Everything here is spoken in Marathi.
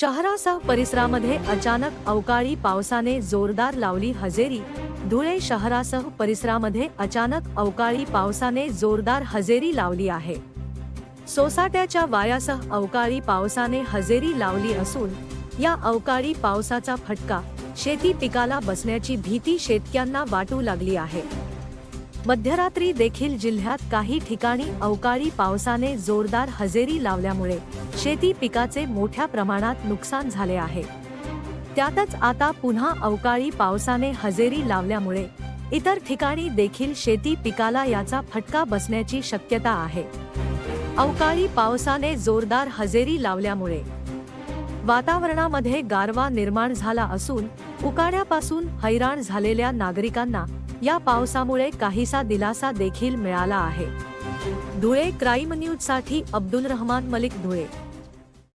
शहरासह परिसरामध्ये अचानक अवकाळी पावसाने जोरदार लावली हजेरी. धुळे शहरासह परिसरामध्ये अचानक अवकाळी पावसाने जोरदार हजेरी लावली आहे. सोसाट्याच्या वाऱ्यासह अवकाळी पावसाने हजेरी लावली असून या अवकाळी पावसाचा फटका शेती पिकाला बसण्याची भीती शेतक्यांना वाटू लागली आहे. मध्यरात्री देखील जिल्ह्यात काही ठिकाणी अवकाळी पावसाने जोरदार हजेरी लावल्यामुळे शेती पिकाचे मोठ्या प्रमाणात नुकसान झाले आहे. त्यातच आता पुन्हा अवकाळी पावसाने हजेरी लावल्यामुळे इतर ठिकाणी देखील शेती पिकाला याचा फटका बसण्याची शक्यता आहे. अवकाळी पावसाने जोरदार हजेरी लावल्यामुळे वातावरणामध्ये गारवा निर्माण झाला असून उकाड्यापासून हैराण झालेल्या नागरिकांना या पावसामुळे काहीसा दिलासा देखील मिळाला आहे. धुळे क्राईम न्यूजसाठी अब्दुल रहमान मलिक धुळे.